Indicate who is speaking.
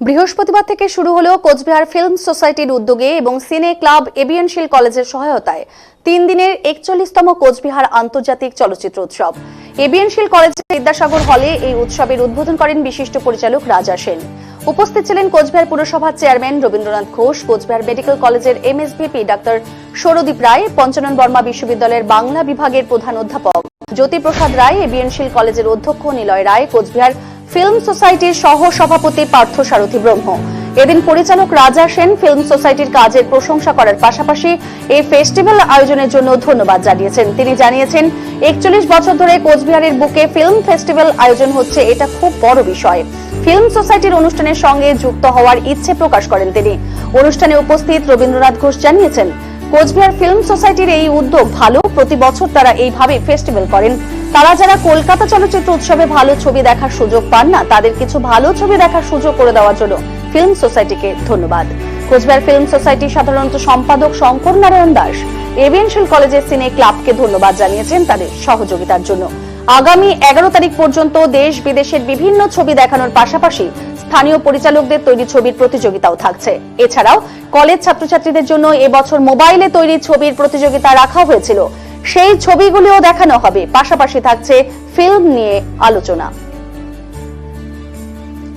Speaker 1: বৃহস্পতিবার থেকে শুরু হলো কোচবিহার ফিল্ম সোসাইটির উদ্যোগে এবং সিনে ক্লাব এবিএনশিল কলেজের সহায়তায় তিন দিনের একচল্লিশতম কোচবিহার আন্তর্জাতিক চলচ্চিত্র উৎসব। এবিএনশিল কলেজের বিদ্যাসাগর হলে এই উৎসবের উদ্বোধন করেন বিশিষ্ট পরিচালক রাজা সেন। উপস্থিত ছিলেন কোচবিহার পুরসভার চেয়ারম্যান রবীন্দ্রনাথ ঘোষ, কোচবিহার মেডিকেল কলেজের এমএসভিপি ডাক্তার সৌরদীপ রায়, পঞ্চানন বর্মা বিশ্ববিদ্যালয়ের বাংলা বিভাগের প্রধান অধ্যাপক জ্যোতিপ্রসাদ রায় এবিএনশিল কলেজের অধ্যক্ষ নিলয় রায়, কোচবিহার ফিল্ম সোসাইটির সহ সভাপতি পার্থ সারথী ব্রহ্ম। এদিন পরিচালক রাজা সেন ফিল্ম সোসাইটির কাজের প্রশংসা করার পাশাপাশি এই ফেস্টিভ্যাল আয়োজনের জন্য ধন্যবাদ জানিয়েছেন। তিনি জানিয়েছেন, একচল্লিশ বছর ধরে কোচবিহারের বুকে ফিল্ম ফেস্টিভ্যাল আয়োজন হচ্ছে, এটা খুব বড় বিষয়। ফিল্ম সোসাইটির অনুষ্ঠানের সঙ্গে যুক্ত হওয়ার ইচ্ছে প্রকাশ করেন তিনি। অনুষ্ঠানে উপস্থিত রবীন্দ্রনাথ ঘোষ জানিয়েছেন কোচবিহার ফিল্ম সোসাইটির এই উদ্যোগ ভালো। প্রতি বছর তারা এইভাবে ফেস্টিভ্যাল করেন। তারা যারা কলকাতা চলচ্চিত্র উৎসবে ভালো ছবি দেখার সুযোগ পান না, তাদের কিছু ভালো ছবি দেখার সুযোগ করে দেওয়ার জন্য ফিল্ম সোসাইটিকে ধন্যবাদ। কোচবিহার ফিল্ম সোসাইটি সাধারণত সম্পাদক শঙ্কর নারায়ণ দাস, এভিয়েনশিয়াল কলেজের সিনে ক্লাবকে ধন্যবাদ জানিয়েছেন তাদের সহযোগিতার জন্য। আগামী এগারো তারিখ পর্যন্ত দেশ বিদেশের বিভিন্ন ছবি দেখানোর পাশাপাশি স্থানীয় পরিচালকদের তৈরি ছবির প্রতিযোগিতাও থাকছে। এছাড়াও কলেজ ছাত্রছাত্রীদের জন্য এবছর মোবাইলে তৈরি ছবির প্রতিযোগিতা রাখা হয়েছিল। সেই ছবিগুলিও দেখানো হবে। পাশাপাশি থাকছে ফিল্ম নিয়ে আলোচনা।